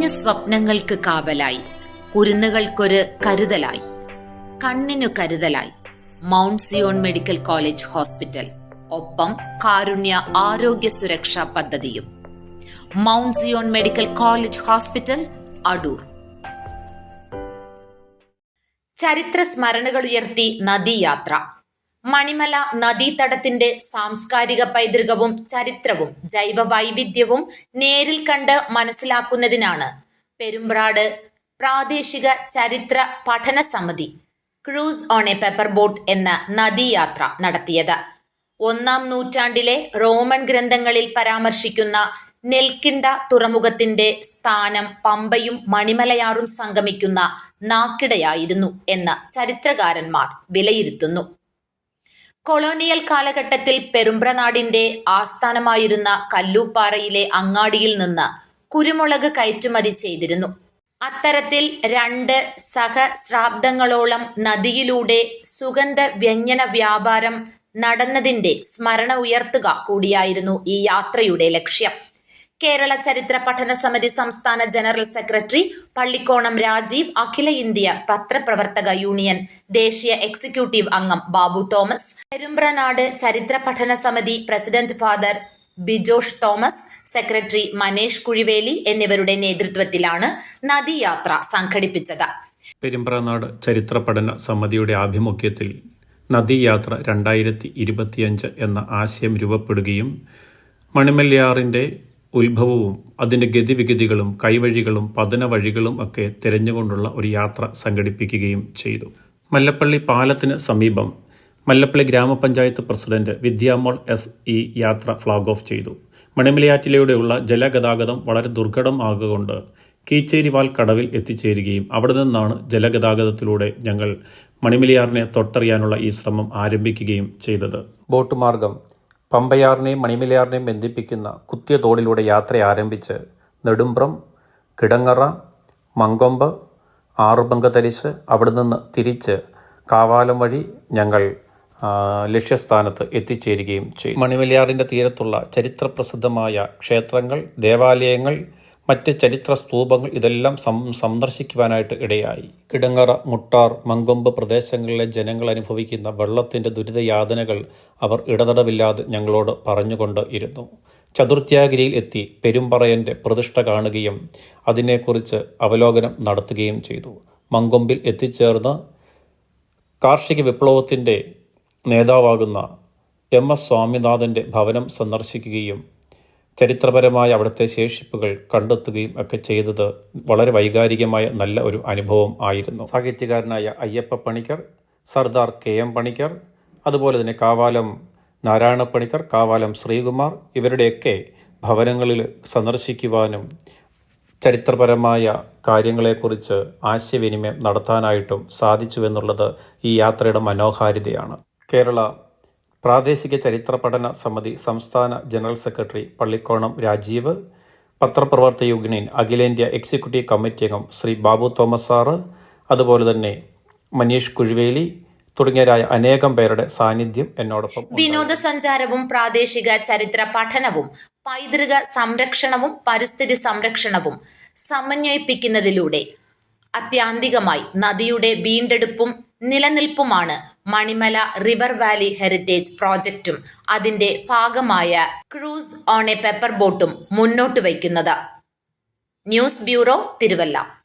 കുഞ്ഞു സ്വപ്നങ്ങൾക്ക് കാവലായി. കുരുന്നുകൾക്കൊരു കരുതലായി. കണ്ണിനു കരുതലായി. Mount Zion medical college hospital. ഒപ്പം കാരുണ്യ ആരോഗ്യ സുരക്ഷാ പദ്ധതിയും. Mount Zion medical college hospital Adoor. ചരിത്ര സ്മരണകൾ ഉയർത്തി നദീയാത്ര. മണിമല നദീതടത്തിന്റെ സാംസ്കാരിക പൈതൃകവും ചരിത്രവും ജൈവ വൈവിധ്യവും നേരിൽ കണ്ട് മനസ്സിലാക്കുന്നതിനാണ് പെരുമ്പ്രാട് പ്രാദേശിക ചരിത്ര പഠന സമിതി cruise on a pepper boat എന്ന നദീയാത്ര നടത്തിയത്. ഒന്നാം നൂറ്റാണ്ടിലെ റോമൻ ഗ്രന്ഥങ്ങളിൽ പരാമർശിക്കുന്ന നെൽക്കിണ്ട തുറമുഖത്തിന്റെ സ്ഥാനം പമ്പയും മണിമലയാറും സംഗമിക്കുന്ന നാക്കിടയായിരുന്നു എന്ന് ചരിത്രകാരന്മാർ വിലയിരുത്തുന്നു. കൊളോണിയൽ കാലഘട്ടത്തിൽ പെരുമ്പ്രനാടിന്റെ ആസ്ഥാനമായിരുന്ന കല്ലൂപ്പാറയിലെ അങ്ങാടിയിൽ നിന്ന് കുരുമുളക് കയറ്റുമതി ചെയ്തിരുന്നു. അത്തരത്തിൽ രണ്ട് സഹസ്രാബ്ദങ്ങളോളം നദിയിലൂടെ സുഗന്ധ വ്യഞ്ജന വ്യാപാരം നടന്നതിന്റെ സ്മരണ ഉയർത്തുക കൂടിയായിരുന്നു ഈ യാത്രയുടെ ലക്ഷ്യം. കേരള ചരിത്ര പഠന സമിതി സംസ്ഥാന ജനറൽ സെക്രട്ടറി പള്ളിക്കോണം രാജീവ് അഖില ഇന്ത്യ പത്രപ്രവർത്തക യൂണിയൻ ദേശീയ എക്സിക്യൂട്ടീവ് അംഗം ബാബു തോമസ് പെരുമ്പ്രനാട് ചരിത്ര പഠന സമിതി president father Bijosh Thomas secretary Manesh Kuzhiveli എന്നിവരുടെ നേതൃത്വത്തിലാണ് നദിയാത്ര സംഘടിപ്പിച്ചത്. പെരുമ്പ്രനാട് ചരിത്ര പഠന സമിതിയുടെ ആഭിമുഖ്യത്തിൽ നദിയാത്ര രണ്ടായിരത്തി ഇരുപത്തിയഞ്ച് എന്ന ആശയം രൂപപ്പെടുകയും മണിമല്യാറിന്റെ ഉത്ഭവവും അതിന്റെ ഗതിവിഗതികളും കൈവഴികളും പതന വഴികളും ഒക്കെ തിരഞ്ഞുകൊണ്ടുള്ള ഒരു യാത്ര സംഘടിപ്പിക്കുകയും ചെയ്തു. മല്ലപ്പള്ളി പാലത്തിന് സമീപം മല്ലപ്പള്ളി ഗ്രാമപഞ്ചായത്ത് പ്രസിഡന്റ് വിദ്യാമോൾ എസ് ഈ യാത്ര ഫ്ലാഗ് ഓഫ് ചെയ്തു. മണിമലയാറ്റിലൂടെയുള്ള ജലഗതാഗതം വളരെ ദുർഘടം ആകുകൊണ്ട് കീച്ചേരിവാൽ കടവിൽ എത്തിച്ചേരുകയും അവിടെ നിന്നാണ് ജലഗതാഗതത്തിലൂടെ ഞങ്ങൾ മണിമലയാറിനെ തൊട്ടറിയാനുള്ള ഈ ശ്രമം ആരംഭിക്കുകയും ചെയ്തത്. ബോട്ട് മാർഗം പമ്പയാറിനെയും മണിമലയാറിനെയും ബന്ധിപ്പിക്കുന്ന കുത്തിയ തോടിലൂടെ യാത്ര ആരംഭിച്ച് നെടുമ്പ്രം കിടങ്ങറ മങ്കൊമ്പ് ആറുപങ്കതരിശ് അവിടെ നിന്ന് തിരിച്ച് കാവാലം വഴി ഞങ്ങൾ ലക്ഷ്യസ്ഥാനത്ത് എത്തിച്ചേരുകയും ചെയ്യും മണിമലയാറിന്റെ തീരത്തുള്ള ചരിത്രപ്രസിദ്ധമായ ക്ഷേത്രങ്ങൾ ദേവാലയങ്ങൾ മറ്റ് ചരിത്ര സ്തൂപങ്ങൾ ഇതെല്ലാം സന്ദർശിക്കുവാനായിട്ട് ഇടയായി. കിടങ്ങറ മുട്ടാർ മങ്കൊമ്പ് പ്രദേശങ്ങളിലെ ജനങ്ങൾ അനുഭവിക്കുന്ന വെള്ളത്തിന്റെ ദുരിതയാതനകൾ അവർ ഇടതടവില്ലാതെ ഞങ്ങളോട് പറഞ്ഞുകൊണ്ട് ഇരുന്നു. ചതുർത്യാഗിരിയിൽ എത്തി പെരുമ്പറയന്റെ പ്രതിഷ്ഠ കാണുകയും അതിനെക്കുറിച്ച് അവലോകനം നടത്തുകയും ചെയ്തു. മങ്കൊമ്പിൽ എത്തിച്ചേർന്ന് കാർഷിക വിപ്ലവത്തിന്റെ നേതാവാകുന്ന എം എസ് സ്വാമിനാഥന്റെ ഭവനം സന്ദർശിക്കുകയും ചരിത്രപരമായ അവിടുത്തെ ശേഷിപ്പുകൾ കണ്ടെത്തുകയും ഒക്കെ ചെയ്തത് വളരെ വൈകാരികമായ നല്ല ഒരു അനുഭവം ആയിരുന്നു. സാഹിത്യകാരനായ അയ്യപ്പ പണിക്കർ സർദാർ കെ എം പണിക്കർ അതുപോലെ തന്നെ കാവാലം നാരായണ പണിക്കർ കാവാലം ശ്രീകുമാർ ഇവരുടെയൊക്കെ ഭവനങ്ങളിൽ സന്ദർശിക്കുവാനും ചരിത്രപരമായ കാര്യങ്ങളെക്കുറിച്ച് ആശയവിനിമയം നടത്താനായിട്ടും സാധിച്ചു എന്നുള്ളത് ഈ യാത്രയുടെ മനോഹാരിതയാണ്. കേരള പ്രാദേശിക ചരിത്ര പഠന സമിതി സംസ്ഥാന ജനറൽ സെക്രട്ടറി പള്ളിക്കോണം രാജീവ് പത്രപ്രവർത്തക യൂണിയൻ അഖിലേന്ത്യാ എക്സിക്യൂട്ടീവ് കമ്മിറ്റി അംഗം ശ്രീ ബാബു തോമസ് സാറ് അതുപോലെ തന്നെ മനീഷ് കുഴുവേലി തുടങ്ങിയവരായ അനേകം പേരുടെ സാന്നിധ്യം എന്നോടൊപ്പം. വിനോദസഞ്ചാരവും പ്രാദേശിക ചരിത്ര പഠനവും പൈതൃക സംരക്ഷണവും പരിസ്ഥിതി സംരക്ഷണവും സമന്വയിപ്പിക്കുന്നതിലൂടെ അത്യാന്തികമായി നദിയുടെ വീണ്ടെടുപ്പും നിലനിൽപ്പുമാണ് മണിമല റിവർ വാലി ഹെറിറ്റേജ് പ്രോജക്റ്റും അതിന്റെ ഭാഗമായ ക്രൂസ് ഓൺ എ പെപ്പർ ബോട്ടും മുന്നോട്ട് വയ്ക്കുന്നത്. News bureau Thiruvalla.